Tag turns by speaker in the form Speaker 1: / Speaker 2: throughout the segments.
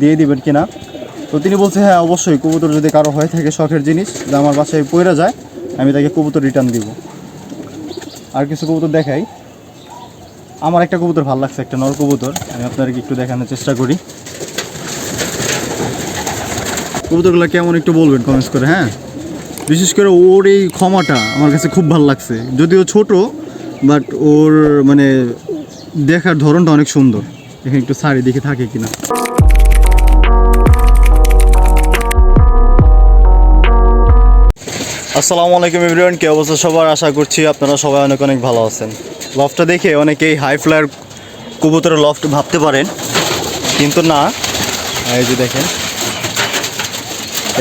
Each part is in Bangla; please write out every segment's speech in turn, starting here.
Speaker 1: দিয়ে দিবেন কিনা? তো তিনি বলছে হ্যাঁ অবশ্যই, কবুতর যদি কারও হয়ে থাকে, শখের জিনিস, যে আমার বাসায় পড়ে যায়, আমি তাকে কবুতর রিটার্ন দিব। আর কিছু কবুতর দেখাই। আমার একটা কবুতর ভালো লাগছে, একটা নর কবুতর। আমি আপনাদেরকে একটু দেখানোর চেষ্টা করি। কবুতরগুলো কেমন একটু বলবেন কমেন্টস করে হ্যাঁ? বিশেষ করে ওর এই ক্ষমাটা আমার কাছে খুব ভালো লাগছে। যদিও ছোট বাট ওর মানে দেখার ধরনটা অনেক সুন্দর। এখানে একটু শাড়ি দেখে থাকে কিনা। আসসালামু আলাইকুম এভরিওয়ান, কে অবস্থা সবার? আশা করছি আপনারা সবাই অনেক অনেক ভালো আছেন। লফটটা দেখে অনেকেই হাই ফ্লায়ার কবুতরের লফট ভাবতে পারেন, কিন্তু না। এই যে দেখেন।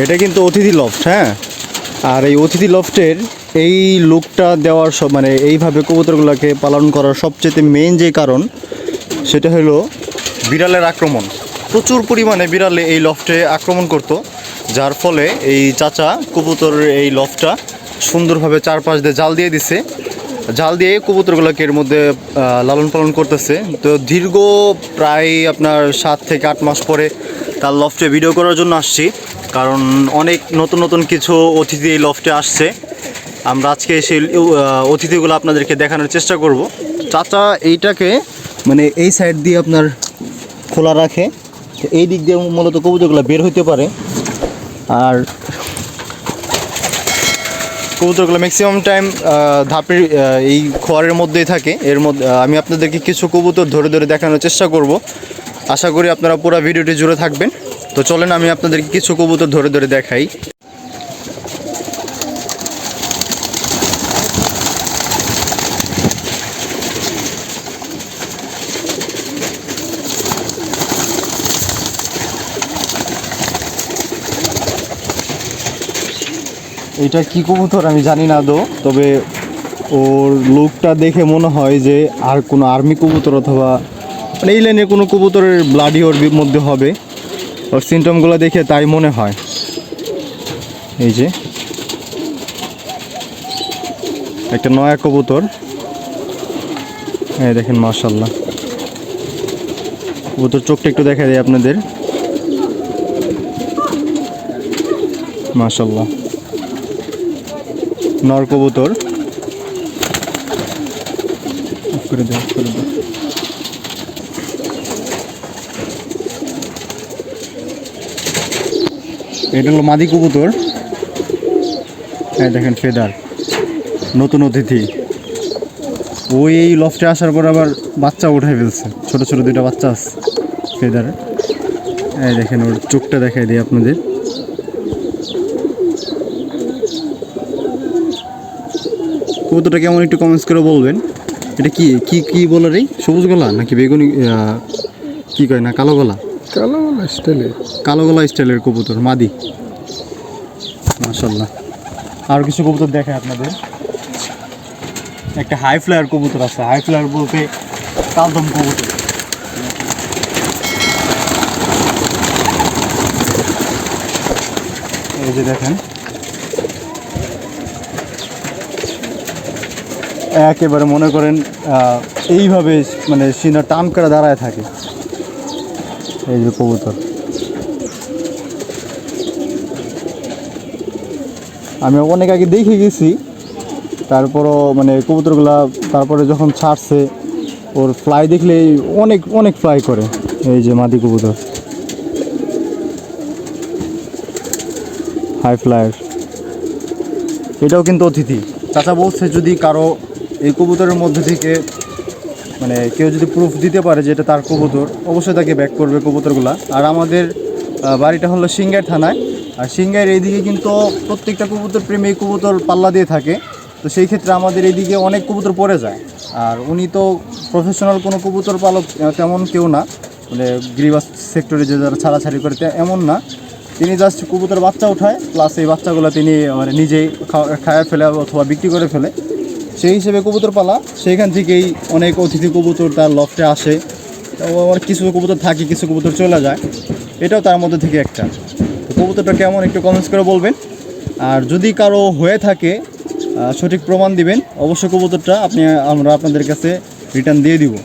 Speaker 1: এটা কিন্তু অতিথি লফট হ্যাঁ? আর এই অতিথি লফটের এই লুকটা দেওয়ার সব মানে এইভাবে কবুতরগুলোকে পালন করার সবচেয়ে মেন যে কারণ, সেটা হলো বিড়ালের আক্রমণ। প্রচুর পরিমাণে বিড়ালে এই লফটে আক্রমণ করত। যার ফলে এই চাচা কবুতরের এই লফটটা সুন্দরভাবে চারপাশ দিয়ে জাল দিয়ে দিছে। জাল দিয়ে কবুতরগুলোকে এর মধ্যে লালন পালন করতেছে। তো দীর্ঘ প্রায় আপনার সাত থেকে আট মাস পরে তার লফটে ভিডিও করার জন্য আসছি। কারণ অনেক নতুন নতুন কিছু অতিথি এই লফটে আসছে। আমরা আজকে সেই অতিথিগুলো আপনাদেরকে দেখানোর চেষ্টা করব। চাচা এইটাকে মানে এই সাইড দিয়ে আপনার খোলা রাখে। এই দিক দিয়ে মূলত কবুতরগুলো বের হইতে পারে। আর কবুতরগুলো ম্যাক্সিমাম টাইম ধাপের এই খোয়ারের মধ্যেই থাকে। এর মধ্যে আমি আপনাদেরকে কিছু কবুতর ধরে ধরে দেখানোর চেষ্টা করব। আশা করি আপনারা পুরো ভিডিওটি জুড়ে থাকবেন। তো চলেন আমি আপনাদেরকে কিছু কবুতর ধরে ধরে দেখাই। এটা কি কবুতর আমি জানি না দো তবে ওর লুকটা দেখে মনে হয় যে আর কোনো আর্মি কবুতর অথবা মানে এই লাইনের কোনো কবুতরের ব্লাডি ওর মধ্যে হবে। ওর সিমটমগুলো দেখে তাই মনে হয়। এই যে। একটা নয়া কবুতর। এই দেখেন মার্শাল্লাহ কবুতর চোখটা একটু দেখা দেয় আপনাদের। মার্শাল্লাহ নর কবুতর করে দে করে দে এটা হলো মাদি কবুতর। হ্যাঁ দেখেন ফেদার নতুন অতিথি। ওই এই লফটে আসার পর আবার বাচ্চা উঠাই ফেলছে। ছোট ছোট দুইটা বাচ্চা আছে ফেদার এই দেখেন ওর চোখটা দেখাই দিই আপনাদের। কবুতরটা কেমন একটু কমেন্টস করে বলবেন? এটা কি কি কি বলে রে? সবুজ গলা নাকি বেগুনি কি কয় না কালো গলা?
Speaker 2: কালো গলা স্টাইলের
Speaker 1: কালো গলা স্টাইলের কবুতর মাদি। মাশাল্লাহ আর কিছু কবুতর দেখায় আপনাদের। একটা হাই ফ্লায়ার কবুতর আছে। হাই ফ্লায়ার বলতে কালদম কবুতর। এই যে দেখেন। একেবারে মনে করেন এইভাবে মানে সিনা টান করে দাঁড়ায় থাকে। এই যে কবুতর। আমি অনেক আগে দেখে গেছি, তারপরও মানে কবুতরগুলা তারপরে যখন ছাড়ছে, ওর ফ্লাই দেখলেই অনেক অনেক ফ্লাই করে, এই যে মাদি কবুতর। হাই ফ্লায়ার এটাও কিন্তু অতিথি। চাচা বলছে যদি কারও এই কবুতরের মধ্যে থেকে মানে কেউ যদি প্রুফ দিতে পারে যে এটা তার কবুতর, অবশ্যই তাকে ব্যাক করবে কবুতরগুলা। আর আমাদের বাড়িটা হলো সিঙ্গার থানায়। আর সিঙ্গার এইদিকে কিন্তু প্রত্যেকটা কবুতর প্রেমী কবুতর পাল্লা দিয়ে থাকে। তো সেই ক্ষেত্রে আমাদের এইদিকে অনেক কবুতর পড়ে যায়। আর উনি তো প্রফেশনাল কোনো কবুতর পালক তেমন কেউ না। মানে গ্রিবাস সেক্টরে যে যারা ছাড়াছাড়ি করে এমন না। তিনি জাস্ট কবুতর বাচ্চা উঠায় প্লাস এই বাচ্চাগুলো তিনি মানে নিজেই খাওয়া- খায়া ফেলে অথবা বিক্রি করে ফেলে। সেই হিসেবে কবুতর পালা সেইখান থেকেই অনেক অতিথি কবুতর তার লফটে আসে। আবার কিছু কবুতর থাকে, কিছু কবুতর চলে যায়। এটাও তার মধ্যে থেকে একটা। কবুতরটা কেমন একটু কমেন্টস করে বলবেন। আর যদি কারও হয়ে থাকে সঠিক প্রমাণ দিবেন, অবশ্যই কবুতরটা আপনি, আমরা আপনাদের কাছে রিটার্ন দিয়ে দিব।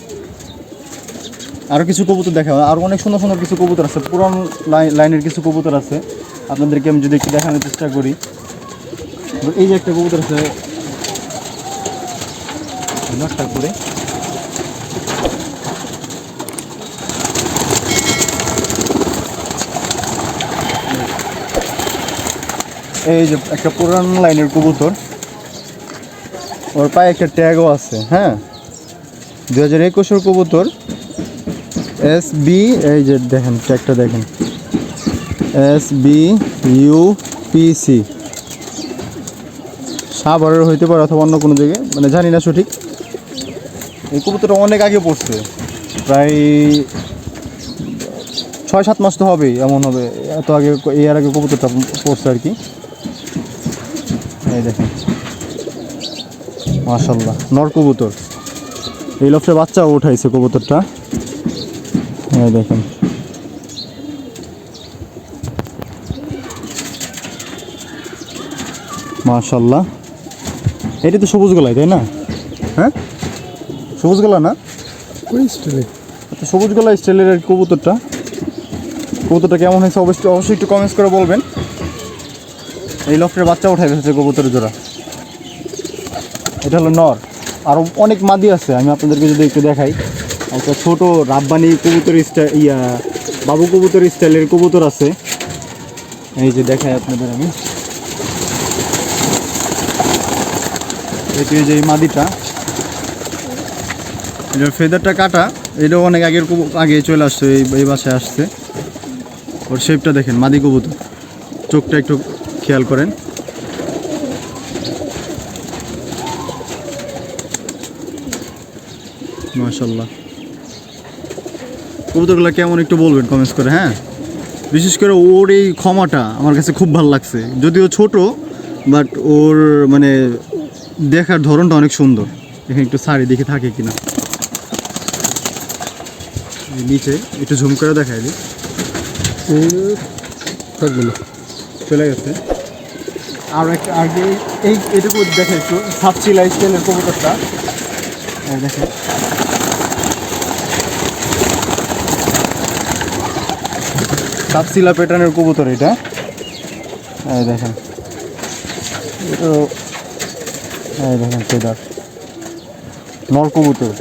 Speaker 1: আরও কিছু কবুতর দেখা আরও অনেক সুন্দর সুন্দর কিছু কবুতর আছে, পুরান লাইন- লাইনের কিছু কবুতর আছে। আপনাদেরকে আমি যদি একটু দেখানোর চেষ্টা করি। এই যে একটা কবুতর আছে একটা করে। এই যে একটা পুরান লাইনের কবুতর, ওর পায়ে একটা ট্যাগও আছে হ্যাঁ? দু হাজার একুশের কবুতর এস বি এই যে দেখেন, ট্যাগটা দেখেন। S B U P C সাভারের হইতে পারে অথবা অন্য কোনো জায়গায় মানে জানি না সঠিক। এই কবুতরটা অনেক আগে পড়ছে। প্রায় ছয় সাত মাস তো হবেই, এমন হবে। এত আগে এর আগে কবুতরটা পড়ছে আর কি। এই দেখেন। মাশাল্লাহ নর কবুতর। এই লফটে বাচ্চাও উঠাইছে কবুতরটা। এই দেখেন। মাশাল্লাহ এটা তো সবুজ গলায়, তাই না? হ্যাঁ? সবুজ গলা না?
Speaker 2: স্টাইলে।
Speaker 1: আচ্ছা সবুজ গলা স্টাইলের আর কবুতরটা। কবুতরটা কেমন হয়েছে অবশ্যই অবশ্যই একটু কমেন্টস করে বলবেন। এই লফটের বাচ্চা উঠাই ফেলছে কবুতরের জোড়া। এটা হলো নর। আরও অনেক মাদি আছে আমি আপনাদেরকে যদি একটু দেখাই। একটা ছোট রাব্বানি কবুতর স্টাইল ইয়া বাবু কবুতর স্টাইলের কবুতর আছে। এই যে দেখাই আপনাদের আমি। এটি যে ফেদারটা কাটা এটা অনেক আগের আগে চলে আসছে, এই এই বাসায় আসছে। ওর শেপটা দেখেন, মাদি কবুতর। চোখটা একটু খেয়াল করেন। মাশাল্লাহ কবুতরগুলো কেমন একটু বলবেন কমেন্টস করে হ্যাঁ? বিশেষ করে ওর এই ক্ষমাটা আমার কাছে খুব ভালো লাগছে। যদিও ছোট বাট ওর মানে দেখার ধরনটা অনেক সুন্দর। এখানে একটু শাড়ি দেখে থাকে কিনা। নিচে, একটু ঝুম করে দেখাই দিই।
Speaker 2: থাকবে
Speaker 1: চলে গেছে। আর একটা আগে এই এটুকু দেখে একটু সাপচি লাইফস্টাইলের কবুতরটা। দেখে সাপসিলা প্যাটার্নের কবুতর এটা। দেখেন। দেখেন ফেদার নর কবুতর।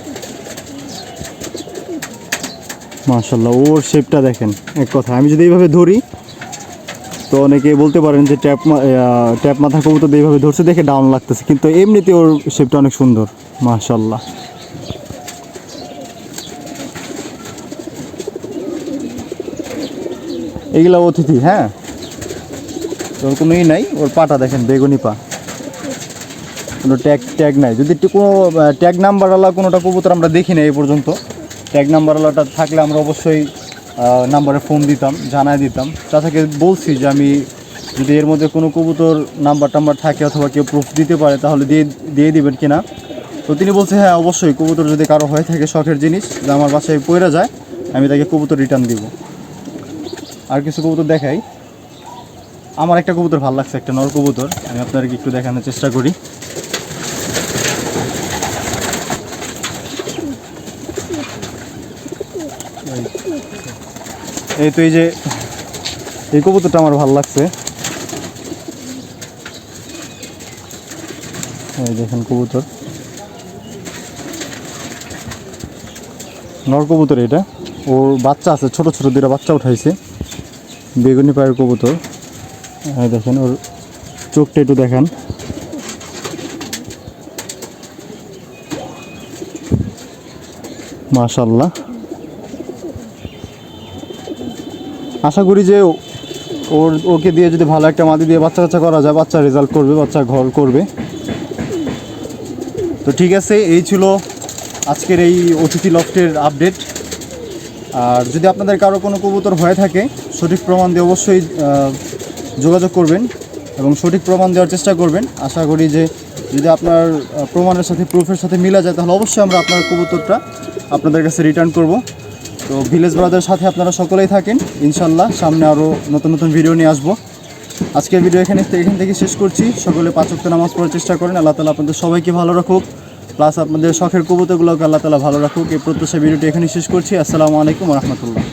Speaker 1: মাশাল্লাহ ওর শেপটা দেখেন, এক কথা আমি যদি এইভাবে ধরি, তো অনেকে বলতে পারেন যে ট্যাপ ট্যাপ মাথা কবুতর এইভাবে ধরছে, দেখে ডাউন লাগতেছে। কিন্তু এমনিতে ওর শেপটা অনেক সুন্দর মাশাল্লাহ এগুলা অতিথি হ্যাঁ? ওর কোনো ই নাই, ওর পাটা দেখেন, বেগুনি পা। কোনো ট্যাগ ট্যাগ নাই। যদি একটু কোনো ট্যাগ নাম্বারওয়ালা কোনোটা কবুতর আমরা দেখি না এই পর্যন্ত ট্যাগ নাম্বারওয়ালাটা থাকলে আমরা অবশ্যই নাম্বারে ফোন দিতাম জানাই দিতাম। চাচাকে বলছি যে আমি যদি এর মধ্যে কোনো কবুতর নাম্বার টাম্বার থাকে অথবা কেউ প্রুফ দিতে পারে, তাহলে দিয়ে দিয়ে দিবেন কিনা? তো তিনি বলছে হ্যাঁ অবশ্যই, কবুতর যদি কারও হয়ে থাকে শখের জিনিস, যে আমার বাসায় পড়ে যায়, আমি তাকে কবুতর রিটার্ন দিব। আর কিছু কবুতর দেখাই। আমার একটা কবুতর ভালো লাগছে, একটা নর কবুতর। আমি আপনাদেরকে একটু দেখানোর চেষ্টা করি। এই তো এই যে, এই কবুতরটা আমার ভালো লাগছে। এই দেখেন কবুতর। নর কবুতর এটা। ওর বাচ্চা আছে, ছোট ছোট দুটা বাচ্চা উঠাইছে। বেগুনি পায়ের কবুতর। এই দেখেন, ওর চোখটা একটু দেখান। মাশাল্লাহ। আশা করি যে ওর, ওকে দিয়ে যদি ভালো একটা মাদি দিয়ে বাচ্চা কাচ্চা করা যায়, বাচ্চা রেজাল্ট করবে, বাচ্চা ঘর করবে। তো ঠিক আছে, এই ছিল আজকের এই অতিথি লফটের আপডেট আর যদি আপনাদের কারও কোনো কবুতর হয়ে থাকে, সঠিক প্রমাণ দিয়ে অবশ্যই যোগাযোগ করবেন এবং সঠিক প্রমাণ দেওয়ার চেষ্টা করবেন। আশা করি যে যদি আপনার প্রমাণের সাথে প্রুফের সাথে মিলা যায়, তাহলে অবশ্যই আমরা আপনার কবুতরটা আপনাদের কাছে রিটার্ন করব। তো ভিলেজ ব্রাদারের সাথে আপনারা সকলেই থাকেন, ইনশাল্লাহ। সামনে আরও নতুন নতুন ভিডিও নিয়ে আসব। আজকের ভিডিও এখানে এখান থেকে শেষ করছি। সকলে পাঁচক্ত নামাজ পড়ার চেষ্টা করেন। আল্লাহ তালা আপনাদের সবাইকে ভালো রাখুক। প্লাস আপনাদের শখের কবুতরগুলোকে আল্লাহ তালা ভালো রাখুক। এই প্রত্যাশা ভিডিওটি এখানে শেষ করছি। আসসালামু আলাইকুম রহমতুল্লাহ।